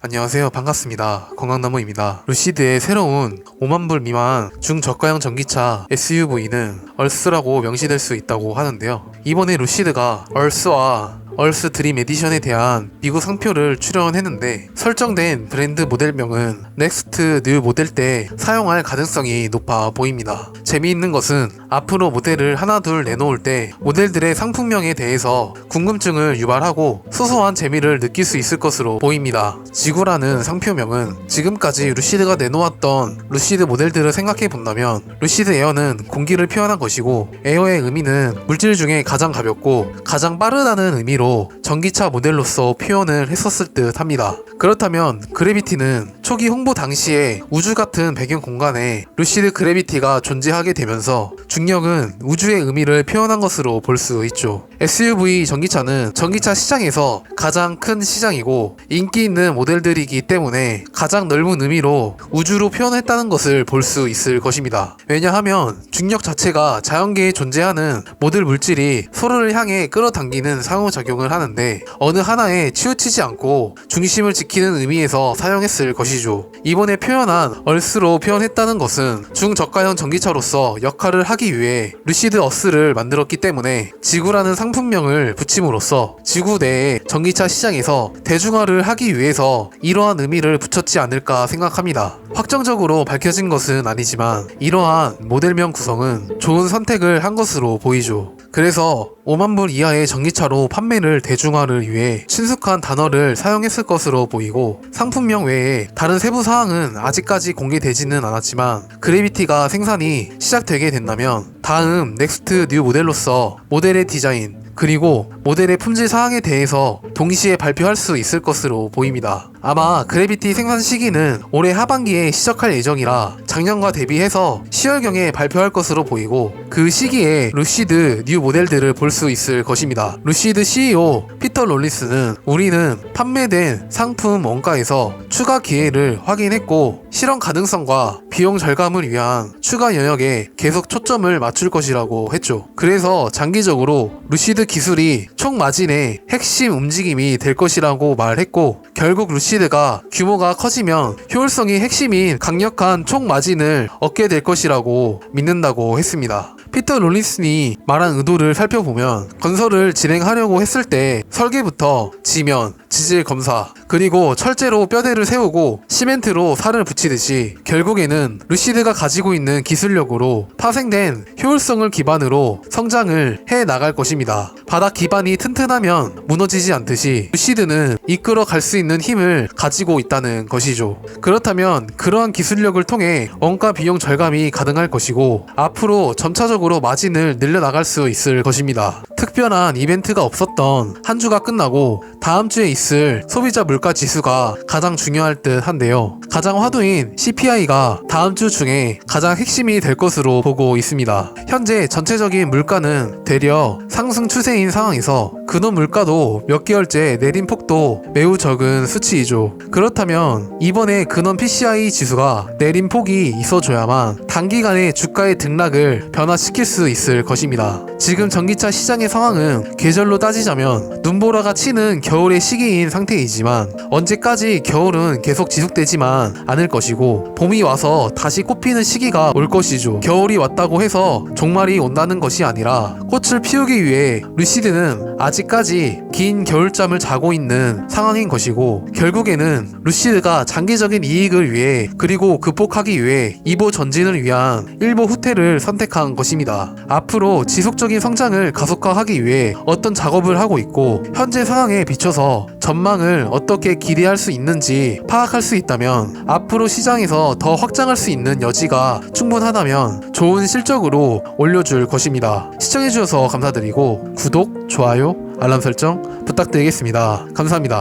안녕하세요. 반갑습니다. 건강나무입니다. 루시드의 새로운 5만불 미만 중저가형 전기차 SUV는 얼스라고 명시될 수 있다고 하는데요. 이번에 루시드가 얼스와 얼스 드림 에디션에 대한 미국 상표를 출연했는데 설정된 브랜드 모델명은 넥스트 뉴 모델 때 사용할 가능성이 높아 보입니다. 재미있는 것은 앞으로 모델을 하나 둘 내놓을 때 모델들의 상품명에 대해서 궁금증을 유발하고 소소한 재미를 느낄 수 있을 것으로 보입니다. 지구라는 상표명은 지금까지 루시드가 내놓았던 루시드 모델들을 생각해 본다면 루시드 에어는 공기를 표현한 것이고 에어의 의미는 물질 중에 가장 가볍고 가장 빠르다는 의미로 전기차 모델로서 표현을 했었을 듯 합니다. 그렇다면 그래비티는 초기 홍보 당시에 우주 같은 배경 공간에 루시드 그래비티가 존재하게 되면서 중력은 우주의 의미를 표현한 것으로 볼 수 있죠. SUV 전기차는 전기차 시장에서 가장 큰 시장이고 인기 있는 모델들이기 때문에 가장 넓은 의미로 우주로 표현했다는 것을 볼 수 있을 것입니다. 왜냐하면 중력 자체가 자연계에 존재하는 모든 물질이 서로를 향해 끌어당기는 상호작용을 하는데 어느 하나에 치우치지 않고 중심을 지키는 의미에서 사용했을 것이죠. 이번에 표현한 얼스로 표현했다는 것은 중저가형 전기차로서 역할을 하기 위해 루시드 어스를 만들었기 때문에 지구라는 상 품명을 붙임으로써 지구 내의 전기차 시장에서 대중화를 하기 위해서 이러한 의미를 붙였지 않을까 생각합니다. 확정적으로 밝혀진 것은 아니지만 이러한 모델명 구성은 좋은 선택을 한 것으로 보이죠. 그래서 5만 불 이하의 전기차로 판매를 대중화를 위해 친숙한 단어를 사용했을 것으로 보이고 상품명 외에 다른 세부 사항은 아직까지 공개되지는 않았지만 그래비티가 생산이 시작되게 된다면 다음 넥스트 뉴 모델로서 모델의 디자인 그리고 모델의 품질 사항에 대해서 동시에 발표할 수 있을 것으로 보입니다. 아마 그래비티 생산 시기는 올해 하반기에 시작할 예정이라 작년과 대비해서 10월경에 발표할 것으로 보이고 그 시기에 루시드 뉴 모델들을 볼 수 있을 것입니다. 루시드 CEO 피터 롤리스는 우리는 판매된 상품 원가에서 추가 기회를 확인했고 실현 가능성과 비용 절감을 위한 추가 영역에 계속 초점을 맞출 것이라고 했죠. 그래서 장기적으로 루시드 기술이 총 마진의 핵심 움직임이 될 것이라고 말했고 결국 루시 드가 규모가 커지면 효율성이 핵심인 강력한 총 마진을 얻게 될 것이라고 믿는다고 했습니다. 피터 롤린슨이 말한 의도를 살펴보면 건설을 진행하려고 했을 때 설계부터 지면, 지질 검사, 그리고 철제로 뼈대를 세우고 시멘트로 살을 붙이듯이 결국에는 루시드가 가지고 있는 기술력으로 파생된 효율성을 기반으로 성장을 해 나갈 것입니다. 바닥 기반이 튼튼하면 무너지지 않듯이 루시드는 이끌어 갈 수 있는 힘을 가지고 있다는 것이죠. 그렇다면 그러한 기술력을 통해 원가 비용 절감이 가능할 것이고 앞으로 점차적으로 마진을 늘려나갈 수 있을 것입니다. 특별한 이벤트가 없었던 한 주가 끝나고 다음 주에 있을 소비자 물가 지수가 가장 중요할 듯 한데요. 가장 화두인 CPI가 다음 주 중에 가장 핵심이 될 것으로 보고 있습니다. 현재 전체적인 물가는 대려 상승 추세인 상황에서 근원 물가도 몇 개월째 내린 폭도 매우 적은 수치이죠. 그렇다면 이번에 근원 PCI 지수가 내린 폭이 있어줘야만 단기간에 주가의 등락을 변화시킬 수 있을 것입니다. 지금 전기차 시장의 상황은 계절로 따지자면 눈보라가 치는 겨울의 시기 인 상태이지만 언제까지 겨울은 계속 지속되지만 않을 것이고 봄이 와서 다시 꽃피는 시기가 올 것이죠. 겨울이 왔다고 해서 종말이 온다는 것이 아니라 꽃을 피우기 위해 루시드는 아직까지 긴 겨울잠을 자고 있는 상황인 것이고 결국에는 루시드가 장기적인 이익을 위해 그리고 극복하기 위해 2보 전진을 위한 1보 후퇴를 선택한 것입니다. 앞으로 지속적인 성장을 가속화하기 위해 어떤 작업을 하고 있고 현재 상황에 비춰서 전망을 어떻게 기대할 수 있는지 파악할 수 있다면 앞으로 시장에서 더 확장할 수 있는 여지가 충분하다면 좋은 실적으로 올려줄 것입니다. 시청해주셔서 감사드리고 구독, 좋아요, 알람 설정 부탁드리겠습니다. 감사합니다.